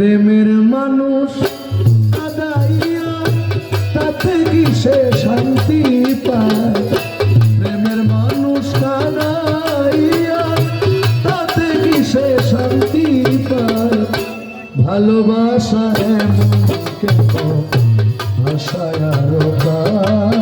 প্রেমের মানুষ তাতে কি সে শান্তি পায় প্রেমের মানুষ কাদাইয়া তাতে কি সে শান্তি পায় ভালোবাসা এমন ভাষায় আরও কাদায়।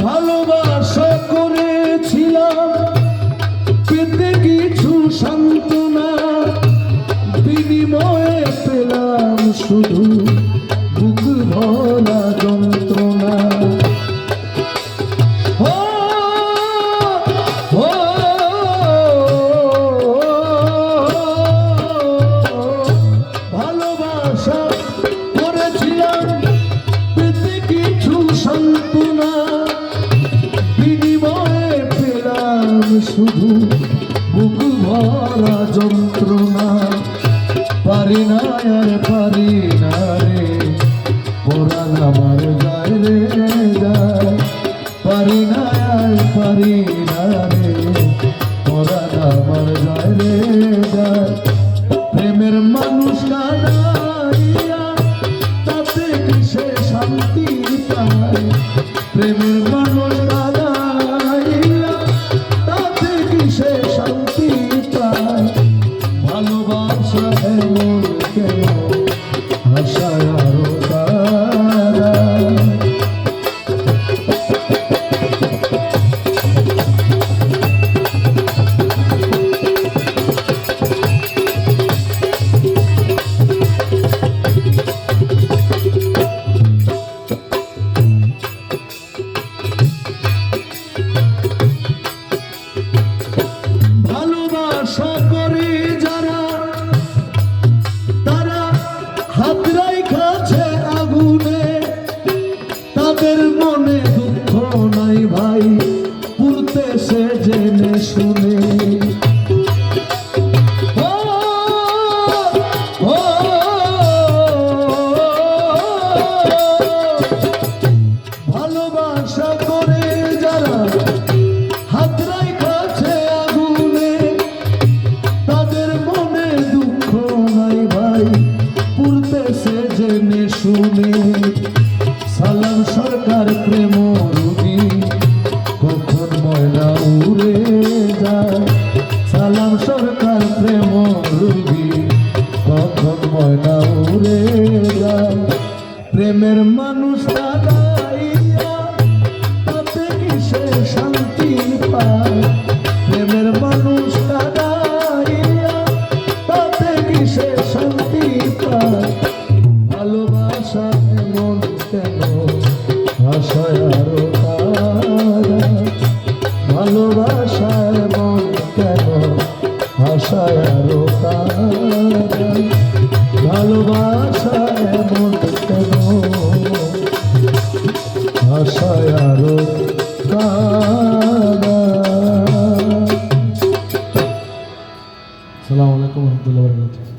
ভালোবাসা করেছিলাম। পেতে কিছু সান্ত্বনা বিনিময়ে পেলাম শুধু। যন্ত্রণা পারি না আর পারি না রে। পরাণ আমার যায় রে যায়, পারি না আর পারি না রে। পরাণ আমার যায় রে যায়। প্রেমের মানুষ তাতে কিসে শান্তি পায়? প্রেমের মানুষ তাদের মনে সালাম সরকার প্রেম রুগী, কখন ময়না উড়ে যায়? সালাম সরকার প্রেম রুগী, কখন ময়না উড়ে যায়? প্রেমের মানুষ কাদাইয়া Assalamualaikum warahmatullahi.